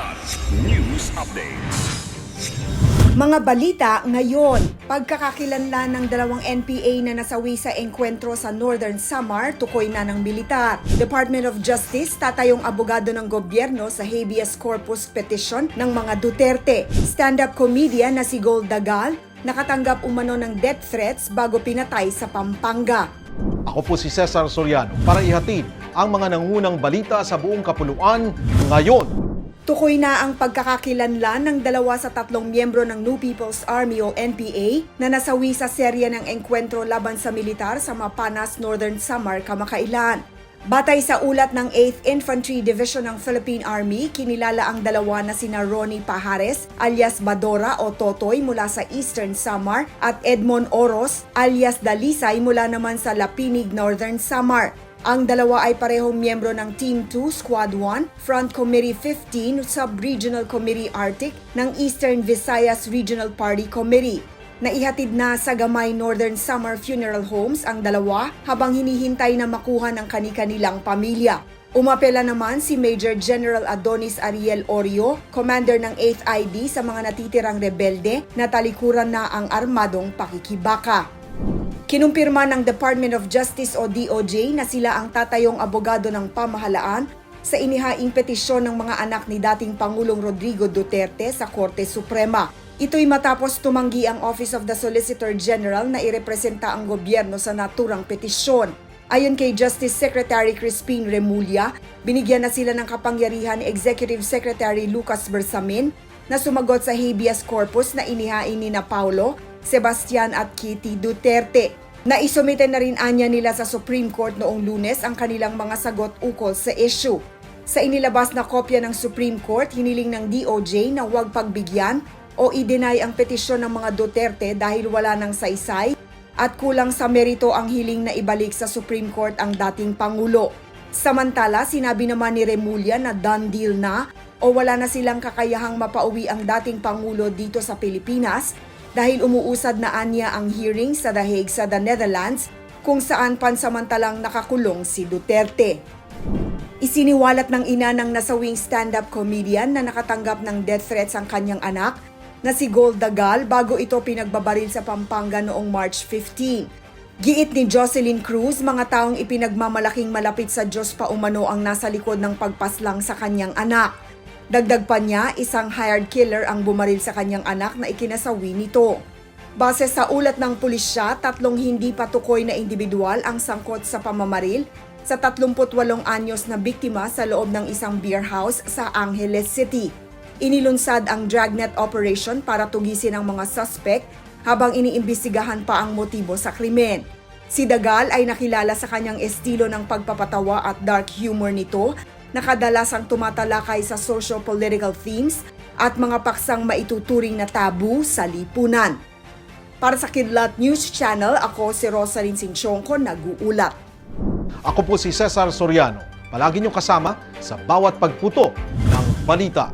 Kidlat News Updates. Mga balita ngayon, pagkakakilanlan ng dalawang NPA na nasawi sa engkwentro sa Northern Samar, tukoy na ng militar. Department of Justice, tatayong abogado ng gobyerno sa habeas corpus petition ng mga Duterte. Stand-up comedian na si Gold Dagal, nakatanggap umano ng death threats bago pinatay sa Pampanga. Ako po si Cesar Soriano para ihatid ang mga nangunang balita sa buong kapuluan ngayon. Tukoy na ang pagkakakilanlan ng dalawa sa tatlong miyembro ng New People's Army o NPA na nasawi sa serya ng engkwentro laban sa militar sa Mapanas, Northern Samar, kamakailan. Batay sa ulat ng 8th Infantry Division ng Philippine Army, kinilala ang dalawa na sina Ronnie Pajares alias Badora o Totoy mula sa Eastern Samar at Edmond Oros alias Dalisay mula naman sa Lapinig, Northern Samar. Ang dalawa ay parehong miyembro ng Team 2 Squad 1, Front Committee 15, Sub-Regional Committee Arctic ng Eastern Visayas Regional Party Committee. Naihatid na sa Gamay Northern Summer Funeral Homes ang dalawa habang hinihintay na makuha ng kani-kanilang pamilya. Umapela naman si Major General Adonis Ariel Orio, commander ng 8th ID sa mga natitirang rebelde na talikuran na ang armadong pakikibaka. Kinumpirma ng Department of Justice o DOJ na sila ang tatayong abogado ng pamahalaan sa inihaing petisyon ng mga anak ni dating Pangulong Rodrigo Duterte sa Korte Suprema. Ito'y matapos tumanggi ang Office of the Solicitor General na irepresenta ang gobyerno sa naturang petisyon. Ayon kay Justice Secretary Crispin Remulla, binigyan na sila ng kapangyarihan ni Executive Secretary Lucas Bersamin na sumagot sa habeas corpus na inihain ni na Paulo, Sebastian at Kitty Duterte. Naisumite na rin anya nila sa Supreme Court noong lunes ang kanilang mga sagot ukol sa issue. Sa inilabas na kopya ng Supreme Court, hiniling ng DOJ na huwag pagbigyan o i-deny ang petisyon ng mga Duterte dahil wala ng saysay at kulang sa merito ang hiling na ibalik sa Supreme Court ang dating Pangulo. Samantala, sinabi naman ni Remulla na done deal na o wala na silang kakayahang mapauwi ang dating Pangulo dito sa Pilipinas dahil umuusad na anya ang hearing sa The Hague sa the Netherlands kung saan pansamantalang nakakulong si Duterte. Isiniwalat ng ina ng nasawing stand-up comedian na nakatanggap ng death threats ang kanyang anak na si Gold Dagal bago ito pinagbabaril sa Pampanga noong March 15. Giit ni Jocelyn Cruz, mga taong ipinagmamalaking malapit sa Diyos pa umano ang nasa likod ng pagpaslang sa kanyang anak. Dagdag pa niya, isang hired killer ang bumaril sa kanyang anak na ikinasawi nito. Base sa ulat ng pulisya, tatlong hindi patukoy na individual ang sangkot sa pamamaril sa 38 anyos na biktima sa loob ng isang beer house sa Angeles City. Inilunsad ang dragnet operation para tugisin ang mga suspect habang iniimbestigahan pa ang motibo sa krimen. Si Dagal ay nakilala sa kanyang estilo ng pagpapatawa at dark humor nito na kadalasang tumatalakay sa socio-political themes at mga paksang maituturing na tabu sa lipunan. Para sa Kidlat News Channel, ako si Rosalyn Sinchonko, nag-uulat. Ako po si Cesar Soriano. Palagi niyong kasama sa bawat pagputo ng balita.